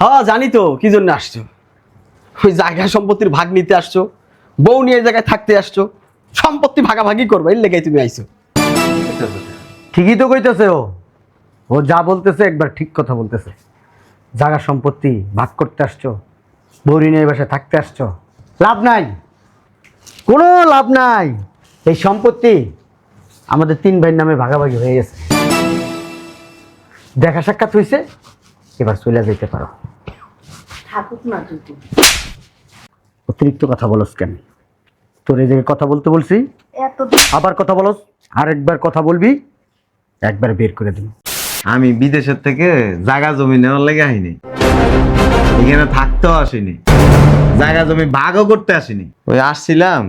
হ্যাঁ জানি তো, কি জন্য আসছো? ওই জায়গা সম্পত্তির ভাগ নিতে আসছো, বউ নিয়ে জায়গায় থাকতে আসছো, সম্পত্তি ভাগাভাগি করবে, এর লেগে তুমি আইছো। ঠিকই তো কইতেছে ও। ও যা বলতেছে, একবার ঠিক কথা বলতেছে। জায়গা সম্পত্তি ভাগ করতে আসছো বৌরি নিয়ে বাসায় থাকতে আসছো, লাভ নাই। কোনো লাভ নাই। এই সম্পত্তি আমাদের তিন ভাইয়ের নামে ভাগাভাগি হয়ে গেছে। দেখা সাক্ষাৎ হয়েছে এবার চলে যেতে পারো। থাকুক না অতিরিক্ত কথা বলস কেন? তোর এই জায়গায় কথা বলতে বলছি? এত আবার কথা বলস? আরেকবার কথা বলবি? একবার বের করে দিন আমি বিদেশের থেকে জায়গা জমি নেওয়ার লেগে আসিনি। এখানে থাকতেও আসিনি। জায়গা জমি ভাগও করতে আসিনি। ওই আসছিলাম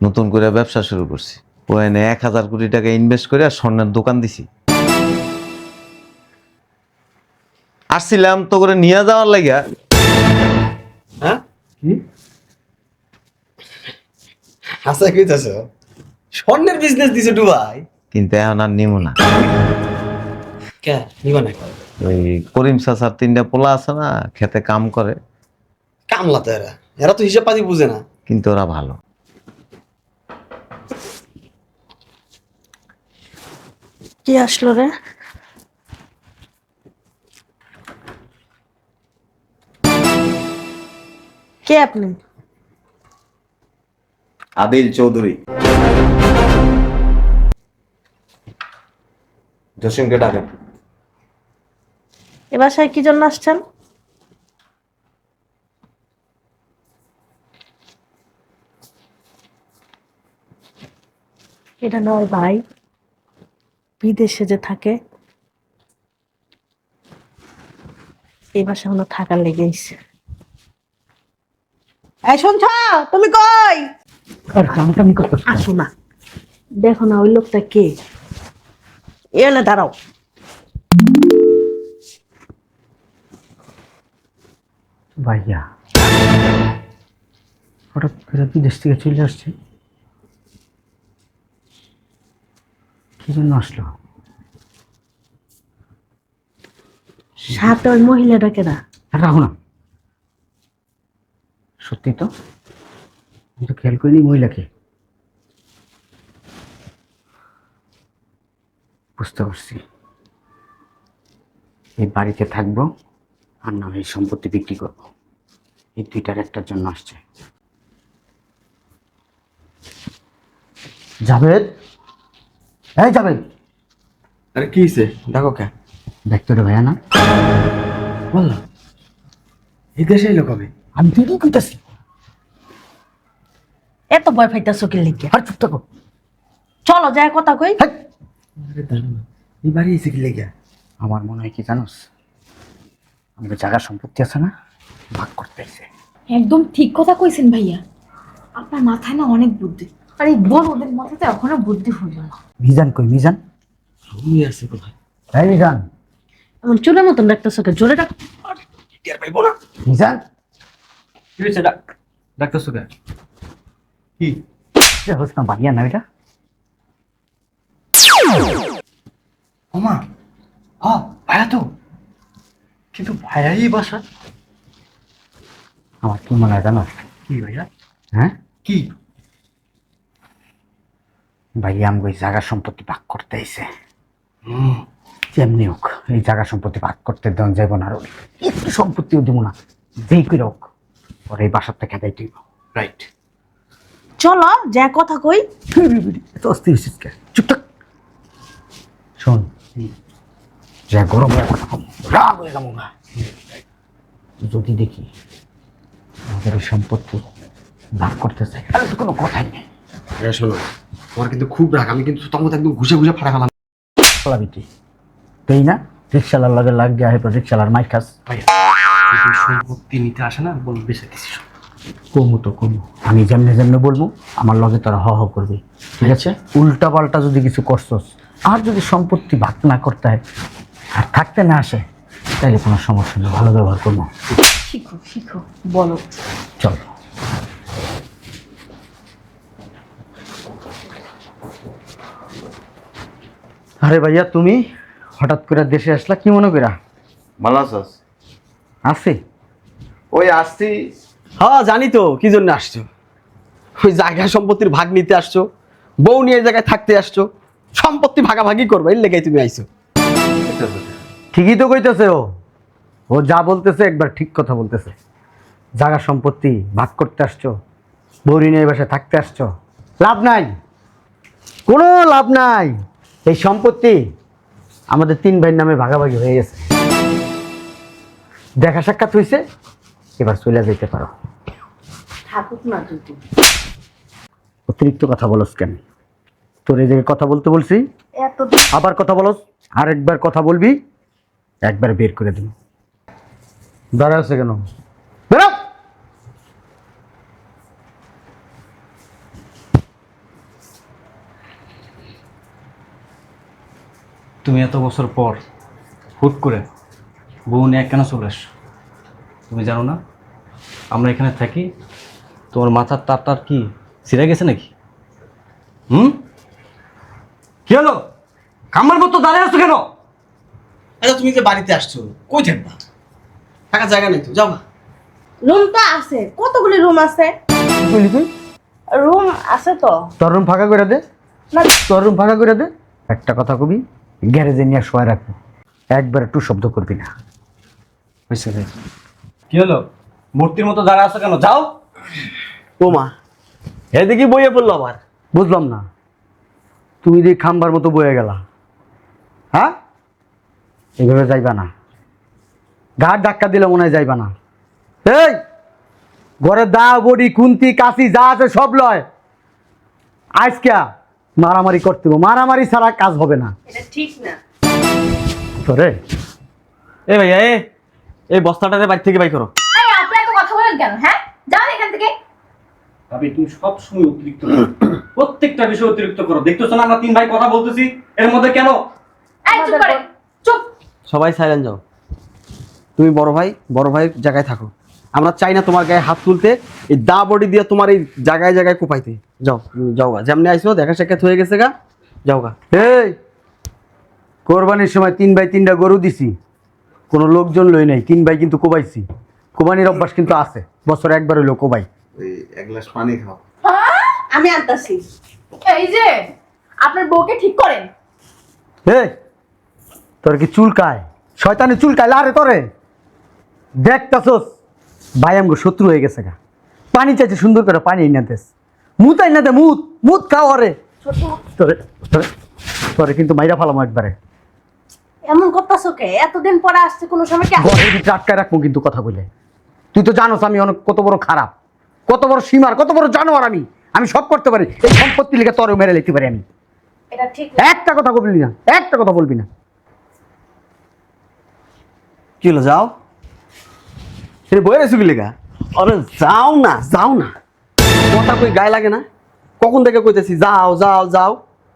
নতুন করে ব্যবসা শুরু করছি। ওই এনে এক হাজার কোটি টাকা ইনভেস্ট করে আর স্বর্ণের দোকান দিছি। আসছিলাম তো করে নিয়ে যাওয়ার লাগিয়া হ্যাঁ? আচ্ছা কইতাছ স্বর্ণের বিজনেস দিছে ডুবাই কিন্তু এখন আর নিমো না। কে? নিবা না। ওই করিম চাচার তিনটা পোলা আছে না খেতে কাম করে। কামলা তো এরা। এরা তো হিসাব পাতি বুঝে না। কিন্তু ওরা ভালো। কি আসলো রে? কে আপনি? আদিল চৌধুরী। জসিমকে ডাকেন। এ বাসায় কি জন্য আসছেন? এটা নয় ভাই বিদেশে যে থাকে এই বাসা হলো থাকার লেগেছে এই শুনছ? তুমি কই? আর কামটামি করতেছ আসো না। দেখো না ওই লোকটা কে? এলে দাঁড়াও। ভাইয়া হঠাৎ করে বিদেশ থেকে চলে আসছে। কি জন্য আসলো? সাথে ওই মহিলাটা কেনা রাখো না সত্যি তো? আমি তো খেয়াল করিনি মহিলাকে। বুঝতে পারছি। এই বাড়িতে থাকব আর না এই সম্পত্তি বিক্রি করব। এই দুইটার একটার জন্য আসছে। জাভেদ? এই জাভেদ! আরে কি হইছে? দেখো কে? দেখতে রে ভাইয়া না। বলল এই দেশে এলো কবে? আমি ঠিকই কইতাছি এত ভয় পাইতাছো কি লিখে আর চুপ থাকো। চলো যায় কথা কই। এই বাড়ি এসে কি লেগে আমার মনে হয় কি জানোস? আমাদের জায়গা সম্পত্তি আছে না ভাগ করতে এসে একদম ঠিক কথা কইছেন ভাইয়া। আপনার মাথায় না অনেক বুদ্ধি। আর এই বড় ওদের মাথায় এখনও বুদ্ধি হইল না। মিজান কই মিজান? রুমি আছে কোথায়? এই মিজান। এমন চুলের মতন কে জোরে ডাক। টের পাইবো না মিজান? কি হয়েছে ডাক? ডাক্তার সুখে কি? এটা হচ্ছে না এটা? ওমা হ ভাইয়া তো। কিন্তু ভাইয়াই বাসা। আমার কি মনে হয় জানো? কি ভাইয়া হ্যাঁ? কি? ভাইয়া আমি ওই জায়গা সম্পত্তি ভাগ করতে এসে যেমনি হোক এই জায়গা সম্পত্তি ভাগ করতে দেওয়া যাইব না আর একটু সম্পত্তিও দেবো না। যেই করে হোক। ওর এই বাসার থেকে দেয় দিব রাইট চলো যায় কথা কই। এত অস্থির হচ্ছিস কে? চুপ থাক। শোন যা গরম হয়ে কথা কম রাগ হয়ে যাব না যদি দেখি আমাদের এই সম্পত্তি ভাগ করতে চাই তাহলে তো কোনো কথাই নেই। ভাইয়া শোনো তোমার কিন্তু খুব রাগ আমি কিন্তু তোমার একদম ঘুষে ঘুষে ফাটা গেলাম পালাবিটি তাই না রিক্সালার লগে লাগ গিয়া রিক্সালার মাই খাস ভাইয়া। যদি সম্পত্তি নিতে আসে না বল বেঁচে দিছি কমু তো কমু। আমি যেমনি যেমনি বলব আমার লগে তারা হ হ করবে। ঠিক আছে? উল্টা পাল্টা যদি কিছু করছস আর যদি সম্পত্তি ভাগ না করতে হয় আর থাকতে না আসে তাহলে কোনো সমস্যা নেই। ভালো ব্যবহার করব। শিখো শিখো বলো। চল। আরে ভাইয়া তুমি হঠাৎ করে দেশে আসলা কি মনে করা ভালো আছস আছে? ওই আসছি। হ্যাঁ জানি তো কি জন্য আসছো? ওই জায়গা সম্পত্তির ভাগ নিতে আসছো বউ নিয়ে জায়গায় থাকতে আসছো সম্পত্তি ভাগাভাগি করবে এর লেগে তুমি আইছো। ঠিকই তো কইতেছে ও। ও যা বলতেছে একবার ঠিক কথা বলতেছে। জায়গা সম্পত্তি ভাগ করতে আসছো বৌরি নিয়ে বাসায় থাকতে আসছো লাভ নাই। কোনো লাভ নাই। এই সম্পত্তি আমাদের তিন ভাইয়ের নামে ভাগাভাগি হয়ে গেছে। দেখা সাক্ষাৎ হয়েছে এবার চলে যেতে পারো। থাকুক না দুটো। অতিরিক্ত কথা বলস কেন? তোর এই জায়গায় কথা বলতে বলছি আবার কথা বলস আর একবার কথা বলবি একবার বের করে দিন দাঁড়া আছে কেন? বেরো! তুমি এত বছর পর হুট করে বউ নিয়ে কেন চলে আসছো? তুমি জানো না? আমরা এখানে থাকি তোমার মাথার তার তার কি ছিঁড়ে গেছে নাকি? হুম? কি হলো? কামার মতো দাঁড়িয়ে আছো কেন? আচ্ছা তুমি যে বাড়িতে আসছো কই থাকবা? থাকার জায়গা নেই তো যাও না। রুম তো আছে কতগুলি রুম আছে? বলি তুই? রুম আছে তো। তোর রুম ফাঁকা করে দে। না। তোর রুম ফাঁকা করে দে। একটা কথা কবি গ্যারেজে নিয়ে শোয়া রাখব। একবার একটু শব্দ করবি না। হয়েছে। কি হলো? মূর্তির মতো দাঁড়িয়ে আছো কেন? যাও। ও মা এদিকে বইয়ে পড়ল আবার। বুঝলাম না। তুমি যে খাম্বার মতো বয়ে গেলা। হ্যাঁ? এইভাবে যাইবা না। ঘাট ধাক্কা দিলে মনে হয় যাইবা না। এই ঘরে দা বডি কুন্তি কাশি যা আছে সব লয়। আজকে মারামারি করতে হবে। মারামারি ছাড়া কাজ হবে না। এটা ঠিক না। তোরে। এ ভাইয়া এ। এই বস্তাটারে বাড়ি থেকে বাই করো। আরে আপনি এত কথা বলেন কেন হ্যাঁ? যান এখান থেকে। ভাবি তুমি সব সময় অতিরিক্ত করো। প্রত্যেকটা বিষয় অতিরিক্ত করো। দেখতেছো না আমরা তিন ভাই কথা বলতেছি? এর মধ্যে কেন? এই চুপ করে চুপ। সবাই সাইলেন্ট যাও। তুমি বড় ভাই বড় ভাইয়ের জায়গায় থাকো। আমরা চাই না তোমার গায়ে হাত তুলতে এই দা বডি দিয়ে তোমার এই জায়গায় জায়গায় কোপাইতে। যাও তুমি যাও গা। যেমনি আইসো দেখা সাক্ষাৎ হয়ে গেছে গা। যাও গা। এই কোরবানির সময় তিন ভাই তিনটা গরু দিছি। কোনো লোকজন লই নাই তিন ভাই কিন্তু কোবাইছি। কোবানির অভ্যাস কিন্তু আছে বছর একবার হইল কোবাই। ওই এক গ্লাস পানি খাও। আমি আনতাছি। এই যে আপনার বউকে ঠিক করেন। এই তোর কি চুলকায় শয়তানে চুলকায় লারে তোরে। দেখতাছস ভাই আমগো শত্রু হয়ে গেছে গা। পানি চাইছে সুন্দর করে পানি এনে দেস। মুত এনে দে মুত মুত খাও আরে। তোরে তোরে তোরে কিন্তু মাইরা ফালাম একবারে। এমন করতেছো কে? এতদিন পরে আসছে কোনো সময় কি ভিতরে আটকায় রাখব কিন্তু কথা বলে তুই তো জানোস আমি অনেক কত বড় খারাপ। কত বড় সীমার কত বড় জানোয়ার আমি। আমি সব করতে পারি। এই সম্পত্তি লিখে তোরও মেরে লিখতে পারি আমি। এটা ঠিক একটা কথা বলবি না। একটা কথা বলবি না। কি হলো যাও? এটা বইয়ে রেছো কি লেগা? আরে যাও না যাও না। কথা কই গায়ে লাগে না? কখন থেকে কইতেছি যাও যাও যাও।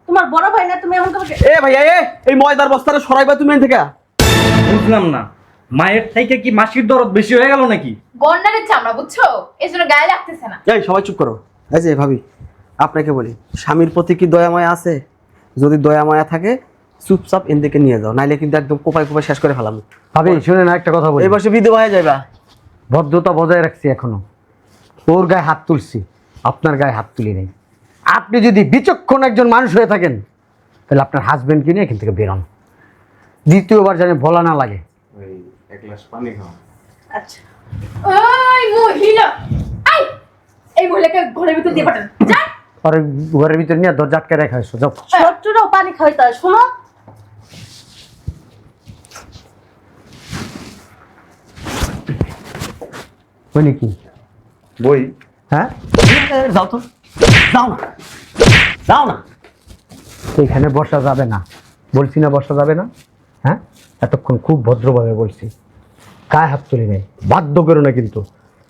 তোমার বড় ভাই না তুমি এমন করে এ ভাইয়া এ এই ময়দার বস্তাটা সরাইবা তুমি এখান থেকে। বুঝলাম না। মায়ের থেকে কি মাসির দরদ বেশি হয়ে গেল নাকি? গন্ডারের চামড়া বুঝছ? এই জন্য গায়ে লাগতেছে না। এই সবাই চুপ করো। এই যে ভাবি আপনাকে বলি স্বামীর প্রতি কি দয়া মায়া আছে? যদি দয়া মায়া থাকে চুপচাপ এদিকে নিয়ে যাও নাইলে কিন্তু একদম কোপায় কোপায় শেষ করে ফেলাম। ভাবি শুনে না একটা কথা বলি। এই বসে বিধবা হয়ে যাইবা। ভদ্রতা বজায় রাখছি এখনও। ওর গায়ে হাত তুলছি। আপনার গায়ে হাত তুলি নাই। আপনি যদি বিচক্ষণ একজন মানুষ হয়ে থাকেন তাহলে আপনার হাজবেন্ডকে নিয়ে এখান থেকে বেরোন দ্বিতীয়বার যেন বলা না লাগে। এক গ্লাস পানি খাও। আচ্ছা। ওই মহিলা! আই! এই মহিলাকে ঘরের ভিতর দিয়ে পাঠান। যান পরে ঘরের ভিতরে নিয়ে দরজা আটকে রেখা হয়েছে যাও। ছোট্টরাও পানি খাইতে হয় শোনো। ওই নাকি? বই? হ্যাঁ? যাও তো। যাও না। দাও না। এখানে বসা যাবে না। বলছি না বসা যাবে না। হ্যাঁ? এতক্ষণ খুব ভদ্রভাবে বলছি। গায়ে হাত তুলি নেই। বাধ্য করো না কিন্তু।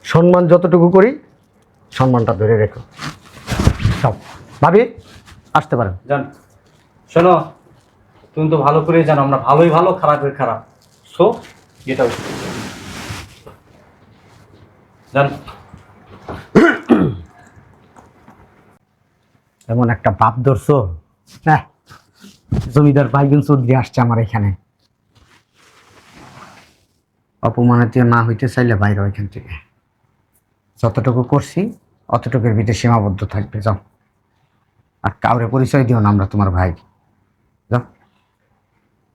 সম্মান যতটুকু করি সম্মানটা ধরে রেখো। সব। ভাবি আসতে পারেন। জান শোনো তুমি তো ভালো করেই জানো আমরা ভালোই ভালো খারাপের খারাপ। সো আউট জান এমন একটা বাপ ধরছো? হ্যাঁ জমিদার বাইগুন চৌধুরী আসছে আমার এখানে। অপমানিত না হইতে চাইলে বাইরে হও এখান থেকে। যতটুকু করছি, অতটুকুর ভিতরে সীমাবদ্ধ থাকবে, যাও। আর কাউরে পরিচয় দিও না আমরা তোমার ভাই। যাও।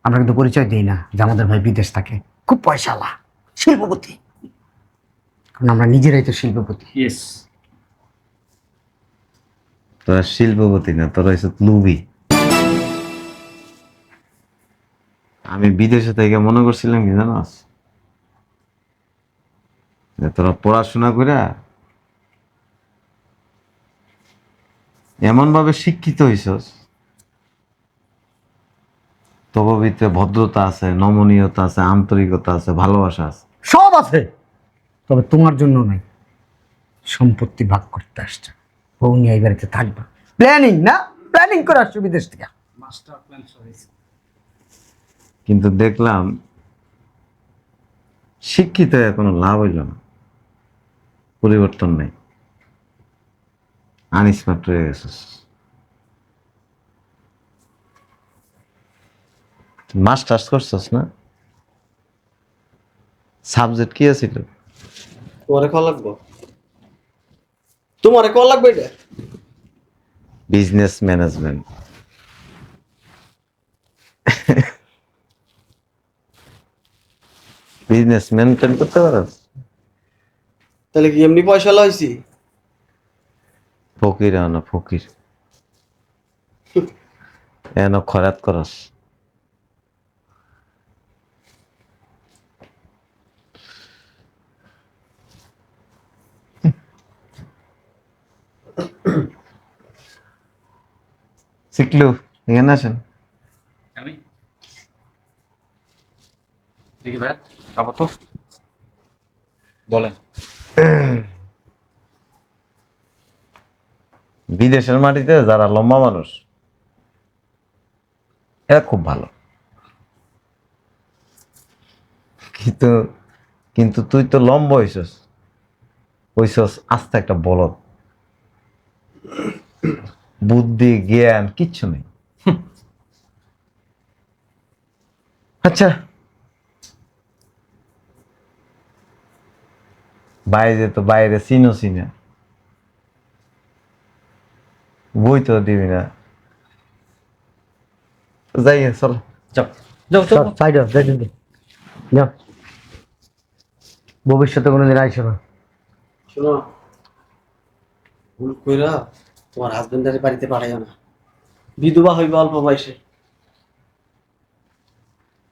আমরা কিন্তু পরিচয় দিই না যে আমাদের ভাই বিদেশ থাকে। খুব পয়সালা শিল্পপতি। কারণ আমরা নিজেরাই তো শিল্পপতি। ইয়েস তোরা শিল্পপতি না, তোরা হচ্ছে লুবি। আমি বিদেশে থেকে মনে করছিলাম কি জানাস তোরা পড়াশোনা করে এমন ভাবে শিক্ষিত হইছস তবু ভদ্রতা আছে, নমনীয়তা আছে, আন্তরিকতা আছে, ভালোবাসা আছে। সব আছে, তবে তোমার জন্য নাই সম্পত্তি ভাগ করতে আসছে। বউ নিয়ে এই বাড়িতে থাকবা। প্ল্যানিং না? প্ল্যানিং করে আসছো বিদেশ থেকে। মাস্টার প্ল্যান সরিয়েছে কিন্তু দেখলাম শিক্ষিত কোনো লাভ হইল না। পরিবর্তন নেই। আনস্মার্ট হয়ে গেছিস মাস্টার্স করছস না? সাবজেক্ট কি আছিল? তোমারে কল লাগবো। তোমারে কল লাগবে এটা? বিজনেস ম্যানেজমেন্ট বিজনেস মেনটেন করতে পারস তাহলে কি এমনি পয়সা লইছি? ফকির না ফকির। এন খরাত করস। শিখলু এখানে আসেন। আমি? দেখি ভাই আপাতত বলেন। বিদেশের মাটিতে যারা লম্বা মানুষ এরা খুব ভালো। কিন্তু কিন্তু তুই তো লম্বা হইছস হইছস আস্তে একটা বলদ। বুদ্ধি জ্ঞান কিচ্ছু নেই। আচ্ছা। বাইরে তো বাইরে চিনো চিনা। বই তো দিবি না। যাই চলো। যাও। যাও চল সাইড যাই। কিন্তু যাও। ভবিষ্যতে কোনোদিন আইসো না। শোনো। ভুল কইরা তোমার হাজবেন্ডারে বাড়িতে পাঠাইও না। বিধবা হইবা অল্প বয়সে।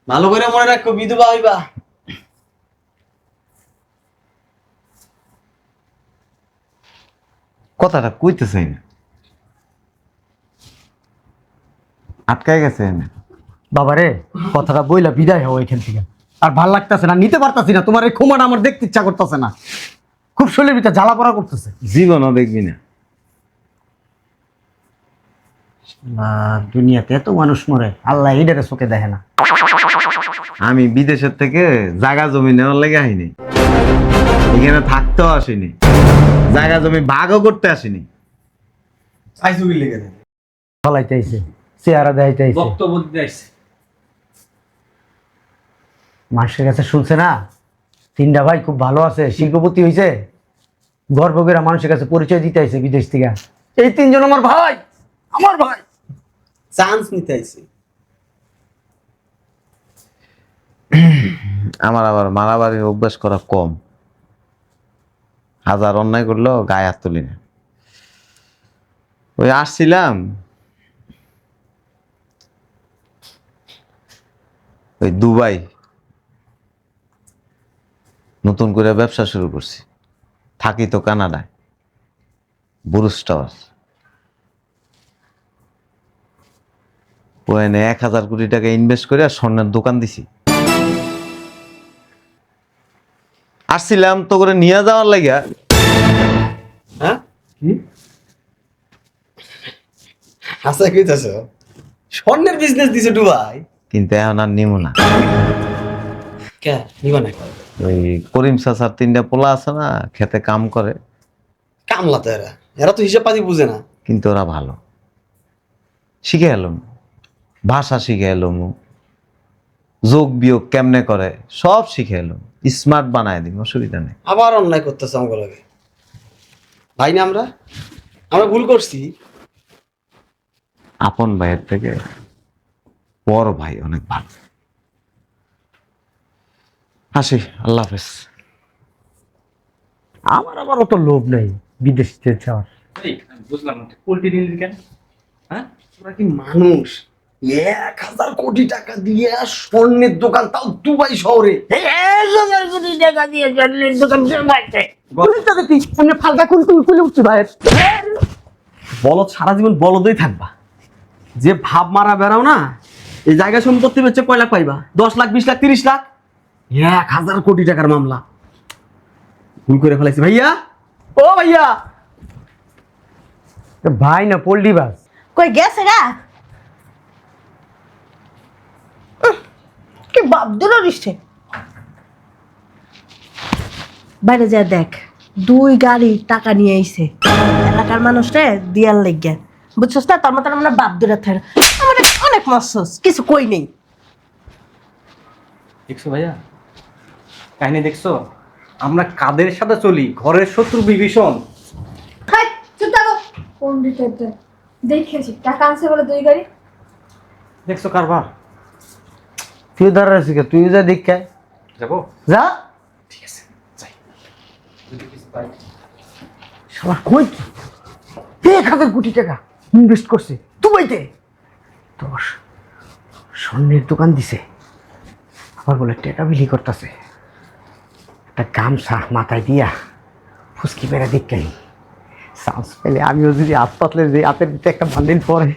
ভালো করে মনে রাখো বিধবা হইবা। কথাটা কইতে চাই না। আটকায় গেছে বাবারে কথাটা বইলা বিদায় হও এখান থেকে। আর ভালো লাগতেছে না নিতে পারতাছি না তোমার এই ক্ষমাটা আমার দেখতে ইচ্ছা করতেছে না। খুব ভিতরে জ্বালা পড়া করতেছে। জীবনও দেখবি না। আর দুনিয়াতে এত মানুষ মরে আল্লাহ চোখে দেখে না। আমি বিদেশের থেকে জায়গা জমি নেওয়ার লেগে আইনি এখানে থাকতেও আসিনি। জায়গা জমি ভাগও করতে আসিনি। আইসু লেগে? থাকে ফলাইতে আইছে চেহারা দেখাইতে আইছে। বক্তব্য দিতে আসছে মানুষের কাছে শুনছে না তিনটা ভাই খুব ভালো আছে শিল্পপতি হয়েছে গর্ব মানুষের কাছে পরিচয় দিতে আইছে বিদেশ থেকে। এই তিনজন আমার ভাই আমার ভাই। চান্স নিতে আইছি। আমার আবার মারামারির অভ্যাস করা কম। হাজার অন্যায় করল গায়ে হাত তুলি না। ওই আসছিলাম। ওই দুবাই। নতুন করে ব্যবসা শুরু করছি। থাকি তো কানাডায়। বুরুস টাওয়ার ওখানে এক হাজার কোটি টাকা ইনভেস্ট করে আর স্বর্ণের দোকান দিছি। আসছিলাম তো করে নিয়ে যাওয়ার লাগিয়া। হ্যাঁ? হাসা কইতাছ? স্বর্ণের বিজনেস দিছে ডুবাই কিন্তু এখন আর নিমো না। কে? নিবা না। ওই করিম চাচার তিনটা পোলা আছে না খেতে কাম করে। কামলা তো এরা। এরা তো হিসাব পাতি বুঝে না। কিন্তু ওরা ভালো। শিখে এলাম ভাষা শিখে এলাম যোগ বিয়োগ কেমনে করে সব শিখে এলাম স্মার্ট বানায় দিন অসুবিধা নেই। আবার অন্যায় করতেছে আমাকে লাগে। ভাই না আমরা? আমরা ভুল করছি। আপন ভাইয়ের থেকে বড় ভাই অনেক ভালো। আসি আল্লাহ হাফেজ। আমার আবার অত লোভ নেই বিদেশে যাওয়ার। এই বুঝলাম না পোলট্রি দিন কেন? হ্যাঁ? তোরা কি মানুষ? এক হাজার কোটি টাকা দিয়ে স্বর্ণের দোকান তাও দুবাই শহরে। ফালতা কোন তুমি খুলে উঠছি ভাই? বলদ সারা জীবন বলদই থাকবা। যে ভাব মারা বেড়াও না এই জায়গা সম্পত্তি বেচে কয় লাখ পাইবা? দশ লাখ বিশ লাখ তিরিশ লাখ? এক হাজার কোটি টাকার মামলা। ভুল করে ফেলাইছি। ভাইয়া? ও ভাইয়া! ভাই না পোল্ট্রি বাস। কই গেছে গা? কি বাপ দিল রিসে বাইরে যা দেখ দুই গাড়ি টাকা নিয়ে আইছে। এলাকার মানুষরে দিয়ার লেগে বুঝছস না? তোর মতন আমরা বাপ দূরে থাকে আমার অনেক মাসছস কিছু কই নেই। দেখছ ভাইয়া? কাহিনী দেখছ? আমরা কাদের সাথে চলি? ঘরের শত্রু বিভীষণ। চুপ থাকো। পন্ডিতের দেখেছি টাকা আনছে বলে দুই গাড়ি। দেখছ কারবার? তুই ধরে আছিস তুই যা দেখ যাব? যা। ঠিক আছে যাই। শালা কই কি? এক হাজার কোটি টাকা ইনভেস্ট করছে। দুবাইতে। তোর স্বর্ণের দোকান দিছে। আবার বলে টাকা বিলি করতেছে। একটা গামছা মাথায় দিয়া ফুসকি মেরে দিক চান্স পেলে আমিও যদি হাত পাতলে যে হাতের ভিতরে একটা বান্ডিল পরে